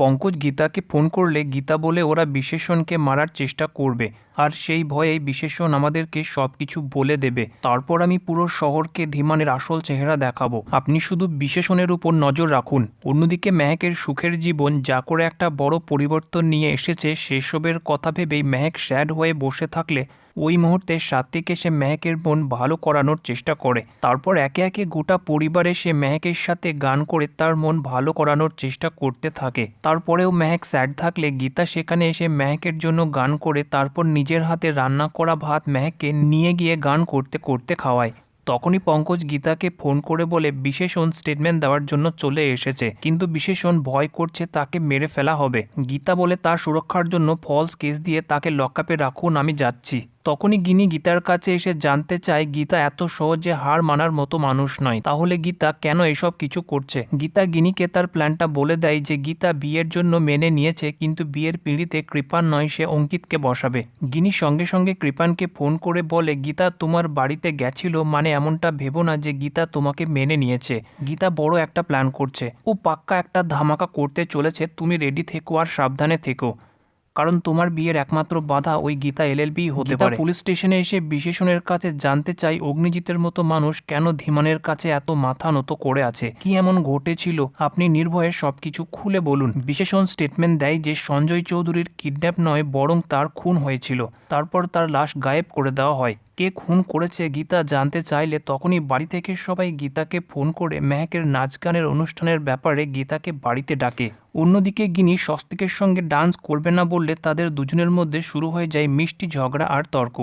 Pankaj গীতাকে phone করলে গীতা বলে ওরা বিশেষণকে মারার চেষ্টা করবে। আর সেই ভয়ে বিশেষণ আমাদেরকে সব কিছু বলে দেবে। তারপর আমি পুরো শহরকে ধীমানের আসল চেহারা দেখাবো। আপনি শুধু বিশেষণের উপর নজর রাখুন। অন্যদিকে মেহেকের সুখের জীবন যা করে একটা বড় পরিবর্তন নিয়ে এসেছে, সেসবের কথা ভেবেই মেহেক স্যাড হয়ে বসে থাকলে ওই মুহূর্তে সাত্বিক এসে মেহেকের মন ভালো করানোর চেষ্টা করে। তারপর একে একে গোটা পরিবারে সে মেহেকের সাথে গান করে তার মন ভালো করানোর চেষ্টা করতে থাকে। তারপরেও মেহেক স্যাড থাকলে গীতা সেখানে এসে মেহেকের জন্য গান করে তারপর নিজের হাতে রান্না করা ভাত মেহেককে নিয়ে গিয়ে গান করতে করতে খাওয়ায়। তখনই পঙ্কজ গীতাকে ফোন করে বলে, বিশেষণ স্টেটমেন্ট দেওয়ার জন্য চলে এসেছে, কিন্তু বিশেষণ ভয় করছে তাকে মেরে ফেলা হবে। গীতা বলে, তার সুরক্ষার জন্য ফলস কেস দিয়ে তাকে লকআপে রাখুন, আমি যাচ্ছি। তখনই গিনি গীতার কাছে এসে জানতে চায়, গীতা এত সহজে হার মানার মতো মানুষ নয়। তাহলে গীতা কেন এসব কিছু করছে? গীতা গিনিকে তার প্ল্যানটা বলে দেয় যে, গীতা বিয়ের জন্য মেনে নিয়েছে, কিন্তু বিয়ের পিঁড়িতে কৃপান নয়, সে অঙ্কিতকে বসাবে। গিনি সঙ্গে সঙ্গে কৃপানকে ফোন করে বলে, গীতা তোমার বাড়িতে গেছিল মানে এমনটা ভেবো না যে গীতা তোমাকে মেনে নিয়েছে। গীতা বড় একটা প্ল্যান করছে। ও পাক্কা একটা ধামাকা করতে চলেছে, তুমি রেডি থেকো আর সাবধানে থেকো। কারণ তোমার বিয়ের একমাত্র বাধা ওই গীতা এলএলবি হতে পারে। পুলিশ স্টেশনে এসে বিশেষণের কাছে জানতে চাই অগ্নিজিতের মতো মানুষ কেন ধীমানের কাছে এত মাথা নত করে আছে? কি এমন ঘটেছিল? আপনি নির্ভয়ে সবকিছু খুলে বলুন। বিশেষণ স্টেটমেন্ট দেয় যে সঞ্জয় চৌধুরীর কিডন্যাপ নয় বরং তার খুন হয়েছিল। তারপর তার লাশ গায়েব করে দেওয়া হয়। কে খুন করেছে গীতা জানতে চাইলে তখনই বাড়ি থেকে সবাই গীতাকে ফোন করে মেহেকের নাচ গানের অনুষ্ঠানের ব্যাপারে গীতাকে বাড়িতে ডাকে। অন্যদিকে গিনি স্বস্তিকের সঙ্গে ডান্স করবে না বললে তাদের দুজনের মধ্যে শুরু হয়ে যায় মিষ্টি ঝগড়া আর তর্ক।